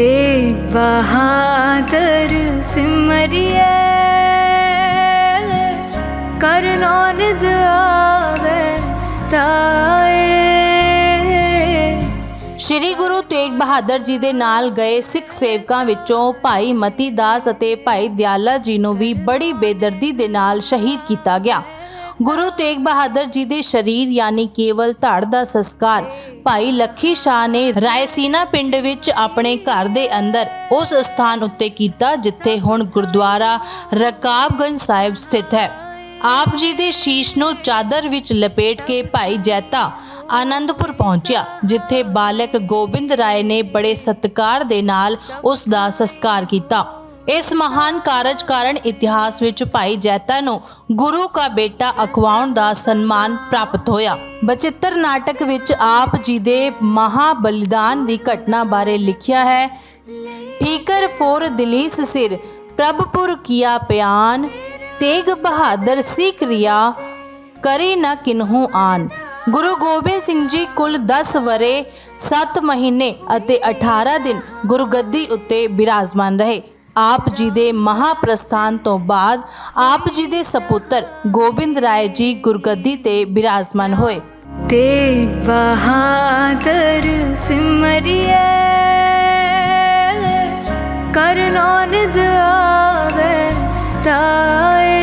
ਤੇਗ ਬਹਾਦਰ ਸਿਮਰਿਏ। ਕਰਨੋ ਨਿਦ ਆਵੇ ਤਾਏ ਸ਼੍ਰੀ ਗੁਰੂ ਤੇਗ ਬਹਾਦਰ ਜੀ ਦੇ ਨਾਲ ਗਏ ਸਿੱਖ ਸੇਵਕਾਂ ਵਿੱਚੋਂ ਭਾਈ ਮਤੀ ਦਾਸ ਅਤੇ ਭਾਈ ਦਿਆਲਾ ਜੀ ਨੂੰ ਵੀ ਬੜੀ ਬੇਦਰਦੀ ਦੇ ਨਾਲ ਸ਼ਹੀਦ ਕੀਤਾ ਗਿਆ। ਗੁਰੂ ਤੇਗ ਬਹਾਦਰ ਜੀ ਦੇ ਸ਼ਰੀਰ ਯਾਨੀ ਕੇਵਲ ਧੜ ਦਾ ਸੰਸਕਾਰ ਭਾਈ ਲੱਖੀ ਸ਼ਾਹ ਨੇ ਰਾਇਸੀਨਾ ਪਿੰਡ ਵਿੱਚ ਆਪਣੇ ਘਰ ਦੇ ਅੰਦਰ ਉਸ ਸਥਾਨ ਉੱਤੇ ਕੀਤਾ, ਜਿੱਥੇ ਹੁਣ ਗੁਰਦੁਆਰਾ ਰਕਾਬਗੰਜ ਸਾਹਿਬ ਸਥਿਤ ਹੈ। ਆਪ ਜੀ ਦੇ ਸ਼ੀਸ਼ ਨੂੰ ਚਾਦਰ ਵਿੱਚ ਲਪੇਟ ਕੇ ਭਾਈ ਜੈਤਾ ਆਨੰਦਪੁਰ ਪਹੁੰਚਿਆ, ਜਿੱਥੇ ਬਾਲਕ ਗੋਬਿੰਦ ਰਾਏ ਨੇ ਬੜੇ ਸਤਿਕਾਰ ਦੇ ਨਾਲ ਉਸ ਦਾ ਸੰਸਕਾਰ ਕੀਤਾ। ਇਸ ਮਹਾਨ ਕਾਰਜ ਕਾਰਨ ਇਤਿਹਾਸ ਵਿੱਚ ਭਾਈ ਜੈਤਾ ਨੂੰ ਗੁਰੂ ਕਾ ਬੇਟਾ ਅਖਵਾਉਣ ਦਾ ਸਨਮਾਨ ਪ੍ਰਾਪਤ ਹੋਇਆ। ਬਚਿੱਤਰ ਨਾਟਕ ਵਿੱਚ ਆਪ ਜੀ ਦੇ ਮਹਾ ਬਲੀਦਾਨ ਦੀ ਘਟਨਾ ਬਾਰੇ ਲਿਖਿਆ ਹੈ, ਠੀਕਰ ਫੋਰ ਦਲੀਸ ਸਿਰ, ਪ੍ਰਭਪੁਰ ਕੀਆ ਪਿਆਨ ਤੇਗ ਬਹਾਦਰ ਸੀ ਕਿਰਿਆ, ਕਰੇ ਨਾ ਕਿਨਹੂ ਆਨ। ਗੁਰੂ ਗੋਬਿੰਦ ਸਿੰਘ ਜੀ ਕੁੱਲ 10 ਵਰੇ 7 ਮਹੀਨੇ ਅਤੇ 18 ਦਿਨ ਗੁਰਗੱਦੀ ਉੱਤੇ ਬਿਰਾਜਮਾਨ ਰਹੇ। ਆਪ ਜੀ ਦੇ ਮਹਾਪ੍ਰਸਥਾਨ ਤੋਂ ਬਾਅਦ ਆਪ ਜੀ ਦੇ ਸੁਪੁੱਤਰ ਗੋਬਿੰਦ ਰਾਏ ਜੀ ਗੁਰਗੱਦੀ ਤੇ ਬਿਰਾਜਮਾਨ ਹੋਏ। ਤੇਗ ਬਹਾਦਰ ਸਿਮਰਿਏ ਕਰਨੋਨ ਦੁਆ রাস্তায়